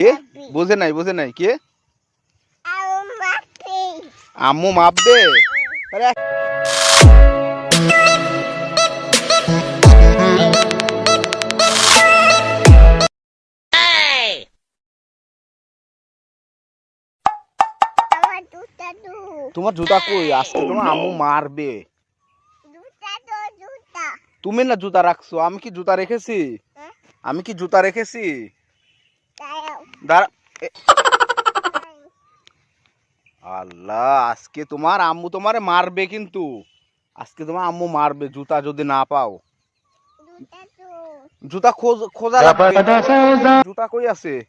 কে? বুঝে নাই বুঝে নাই। কে? আম্মু মাপবে? তোমার জুতা কই? আজকে তোমার আম্মু মারবে। তুমি না জুতা রাখছো। আমি কি জুতা রেখেছি? হ্যাঁ? আমি কি জুতা রেখেছি? আল্লাহ, আজকে তোমার আম্মু তোমারে মারবে কিন্তু। আজকে তোমার আম্মু মারবে, জুতা যদি না পাও। জুতা খোঁজ, খোঁজা জুতা কই আছে?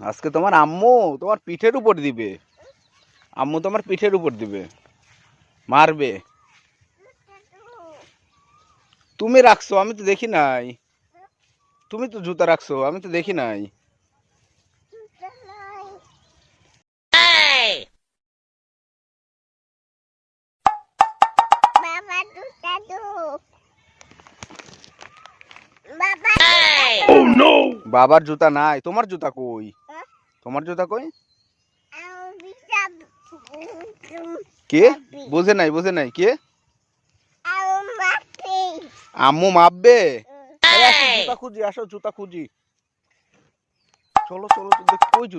আজকে তোমার আম্মু তোমার পিঠের উপর দিবে। আম্মু তোমার পিঠের উপর দিবে। মারবে। তুমি রাখছো, আমি তো দেখি নাই। তুমি তো জুতা রাখছো আমি তো দেখি নাই। বাবার জুতা নাই তোমার জুতা কই? হ্যাঁ? তোমার জুতা কই? কে? বুঝে নাই বুঝে নাই কে? আম্মু মাপবে? জুতা খুঁজি আসো জুতা খুঁজি। চলো চলো দেখি কই জুতা।